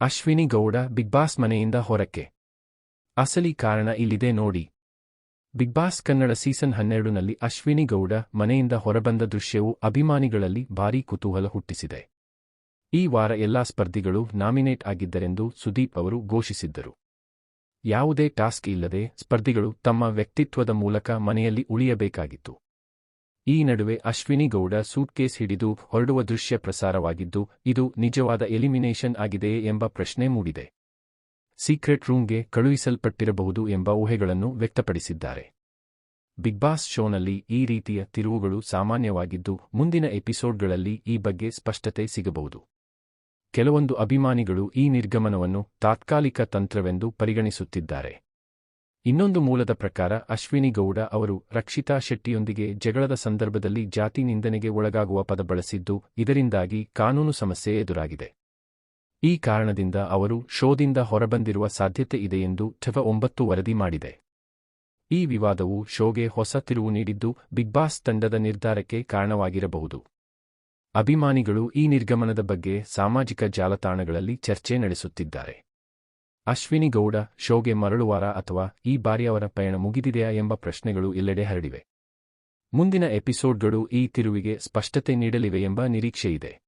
Ashwini Gowda big boss ಮನೆಯಿಂದ ಹೊರಕ್ಕೆ. ಅಸಲಿ ಕಾರಣ ಇಲ್ಲಿದೆ ನೋಡಿ. ಬಿಗ್ ಬಾಸ್ ಕನ್ನಡ ಸೀಸನ್ ಹನ್ನೆರಡುನಲ್ಲಿ ಅಶ್ವಿನಿ ಗೌಡ ಮನೆಯಿಂದ ಹೊರಬಂದ ದೃಶ್ಯವು ಅಭಿಮಾನಿಗಳಲ್ಲಿ ಭಾರೀ ಕುತೂಹಲ ಹುಟ್ಟಿಸಿದೆ. ಈ ವಾರ ಎಲ್ಲಾ ಸ್ಪರ್ಧಿಗಳು ನಾಮಿನೇಟ್ ಆಗಿದ್ದರೆಂದು ಸುದೀಪ್ ಅವರು ಘೋಷಿಸಿದ್ದರು. ಯಾವುದೇ ಟಾಸ್ಕ್ ಇಲ್ಲದೆ ಸ್ಪರ್ಧಿಗಳು ತಮ್ಮ ವ್ಯಕ್ತಿತ್ವದ ಮೂಲಕ ಮನೆಯಲ್ಲಿ ಉಳಿಯಬೇಕಾಗಿತ್ತು. ಈ ನಡುವೆ ಅಶ್ವಿನಿ ಗೌಡ ಸೂಟ್ಕೇಸ್ ಹಿಡಿದು ಹೊರಡುವ ದೃಶ್ಯ ಪ್ರಸಾರವಾಗಿದ್ದು, ಇದು ನಿಜವಾದ ಎಲಿಮಿನೇಷನ್ ಆಗಿದೆಯೇ ಎಂಬ ಪ್ರಶ್ನೆ ಮೂಡಿದೆ. ಸೀಕ್ರೆಟ್ ರೂಮ್ಗೆ ಕಳುಹಿಸಲ್ಪಟ್ಟಿರಬಹುದು ಎಂಬ ಊಹೆಗಳನ್ನು ವ್ಯಕ್ತಪಡಿಸಿದ್ದಾರೆ. ಬಿಗ್ ಬಾಸ್ ಶೋನಲ್ಲಿ ಈ ರೀತಿಯ ತಿರುವುಗಳು ಸಾಮಾನ್ಯವಾಗಿದ್ದು, ಮುಂದಿನ ಎಪಿಸೋಡ್ಗಳಲ್ಲಿ ಈ ಬಗ್ಗೆ ಸ್ಪಷ್ಟತೆ ಸಿಗಬಹುದು. ಕೆಲವೊಂದು ಅಭಿಮಾನಿಗಳು ಈ ನಿರ್ಗಮನವನ್ನು ತಾತ್ಕಾಲಿಕ ತಂತ್ರವೆಂದು ಪರಿಗಣಿಸುತ್ತಿದ್ದಾರೆ. ಇನ್ನೊಂದು ಮೂಲದ ಪ್ರಕಾರ ಅಶ್ವಿನಿ ಗೌಡ ಅವರು ರಕ್ಷಿತಾ ಶೆಟ್ಟಿಯೊಂದಿಗೆ ಜಗಳದ ಸಂದರ್ಭದಲ್ಲಿ ಜಾತಿ ನಿಂದನೆಗೆ ಒಳಗಾಗುವ ಪದ ಬಳಸಿದ್ದು, ಇದರಿಂದಾಗಿ ಕಾನೂನು ಸಮಸ್ಯೆ ಎದುರಾಗಿದೆ. ಈ ಕಾರಣದಿಂದ ಅವರು ಶೋದಿಂದ ಹೊರಬಂದಿರುವ ಸಾಧ್ಯತೆ ಇದೆ ಎಂದು ಠವ ಒಂಬತ್ತು ವರದಿ ಮಾಡಿದೆ. ಈ ವಿವಾದವು ಶೋಗೆ ಹೊಸ ತಿರುವು ನೀಡಿದ್ದು, ಬಿಗ್ ಬಾಸ್ ತಂಡದ ನಿರ್ಧಾರಕ್ಕೆ ಕಾರಣವಾಗಿರಬಹುದು. ಅಭಿಮಾನಿಗಳು ಈ ನಿರ್ಗಮನದ ಬಗ್ಗೆ ಸಾಮಾಜಿಕ ಜಾಲತಾಣಗಳಲ್ಲಿ ಚರ್ಚೆ ನಡೆಸುತ್ತಿದ್ದಾರೆ. ಅಶ್ವಿನಿ ಗೌಡ ಶೋಗೆ ಮರಳುವಾರ ಅಥವಾ ಈ ಬಾರಿಯವರ ಪಯಣ ಮುಗಿದಿದೆಯಾ ಎಂಬ ಪ್ರಶ್ನೆಗಳು ಎಲ್ಲೆಡೆ ಹರಡಿವೆ. ಮುಂದಿನ ಎಪಿಸೋಡ್ಗಳು ಈ ತಿರುವಿಗೆ ಸ್ಪಷ್ಟತೆ ನೀಡಲಿವೆ ಎಂಬ ನಿರೀಕ್ಷೆಯಿದೆ.